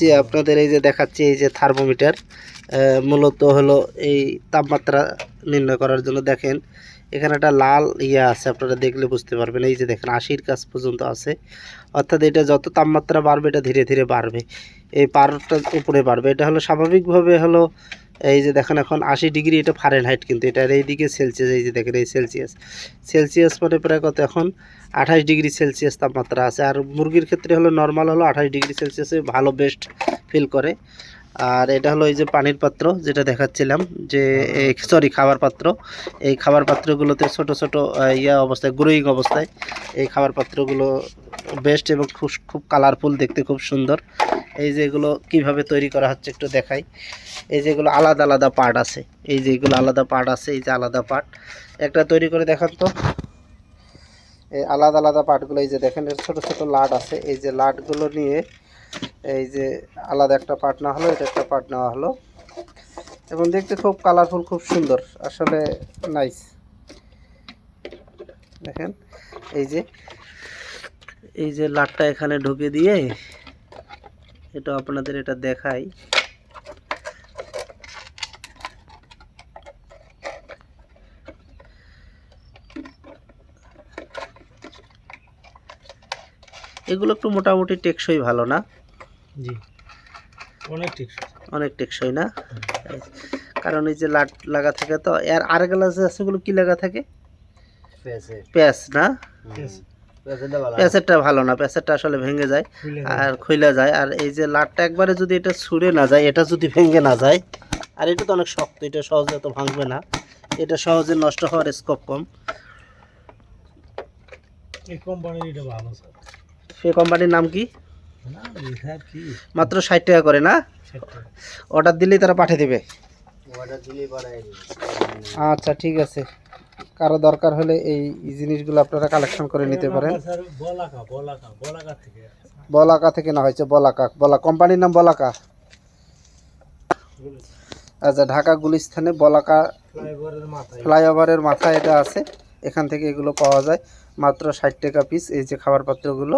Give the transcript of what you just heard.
যে আপনাদের এই যে দেখাচ্ছি, এই যে থার্মোমিটার মূলত হলো এই তাপমাত্রা নির্ণয় করার জন্য দেখেন, এখানে একটা লাল ইয়া আছে, আপনারা দেখলে বুঝতে পারবেন। এই যে দেখেন, আশির কাজ পর্যন্ত আছে। অর্থাৎ এটা যত তাপমাত্রা বাড়বে, এটা ধীরে ধীরে বাড়বে। এই পারটা উপরে বাড়বে। এটা হলো স্বাভাবিকভাবে হলো এই যে দেখেন এখন আশি ডিগ্রি এটা ফারেনহাইট কিন্তু এটার এইদিকে সেলসিয়াস এই যে দেখেন এই সেলসিয়াস সেলসিয়াস মানে প্রায় কত এখন? আঠাশ ডিগ্রি সেলসিয়াস তাপমাত্রা আছে। আর মুরগির ক্ষেত্রে হলো নর্মাল হলো আঠাশ ডিগ্রি সেলসিয়াসে ভালো বেস্ট ফিল করে। আর এটা হলো এই যে পানির পাত্র যেটা দেখাচ্ছিলাম যে সরি খাবার পাত্র। এই খাবার পাত্রগুলোতে ছোট ছোট ইয়া অবস্থায় গ্রোয়িং অবস্থায় এই খাবার পাত্রগুলো বেস্ট এবং খুব খুব কালারফুল দেখতে খুব সুন্দর। এই যে এগুলো কীভাবে তৈরি করা হচ্ছে একটু দেখাই। এই যেগুলো আলাদা আলাদা পার্ট আছে। এই যে এগুলো আলাদা পার্ট আছে, এই যে আলাদা পার্ট একটা তৈরি করে দেখান তো। এই আলাদা আলাদা পার্টগুলো এই যে দেখেন, এর ছোট ছোট লাট আছে। এই যে লাটগুলো নিয়ে এই যে আলাদা একটা পার্ট না হলো, এটা একটা পার্ট নেওয়া হলো। এবং দেখতে খুব কালারফুল খুব সুন্দর। আসলে নাইস দেখেন, এই যে এই যে লাটটা এখানে ঢুকে দিয়ে এটা আপনাদের এটা দেখাই। এগুলো একটু মোটামুটি টেকসই ভালো না? জি। অনেক ঠিক অনেক টেকসই না? কারণ এই যে লাট লাগা থাকে তো এর আরেকগুলো যে আছে ওগুলো কি লাগা থাকে? প্যাঁচ না? প্যাঁচেরটা ভালো না। প্যাঁচেরটা আসলে ভেঙে যায় আর খুইলা যায়। আর এই যে লাটটা একবারে যদি এটা ছুঁড়ে না যায় এটা যদি ভেঙে না যায় আর এটা তো অনেক শক্ত এটা সহজে তো ভাঙবে না এটা সহজে নষ্ট হওয়ার স্কোপ কম। এই কোম্পানির এটা ভালো স্যার সে কোম্পানির নাম কি? মাত্র ষাট টাকা করে না? অর্ডার দিলেই তারা পাঠিয়ে দেবে। অর্ডার আচ্ছা ঠিক আছে। কারও দরকার হলে এই জিনিসগুলো আপনারা কালেকশন করে নিতে পারেন। বলাকা থেকে না, হয়েছে বলাকা। বলা কোম্পানির নাম বলাকা। আচ্ছা ঢাকা গুলিস্থানে বলাকা ফ্লাইওভারের মাথায় এটা আছে। এখান থেকে এগুলো পাওয়া যায়। মাত্র ষাট টাকা পিস এই যে খাবার পাত্রগুলো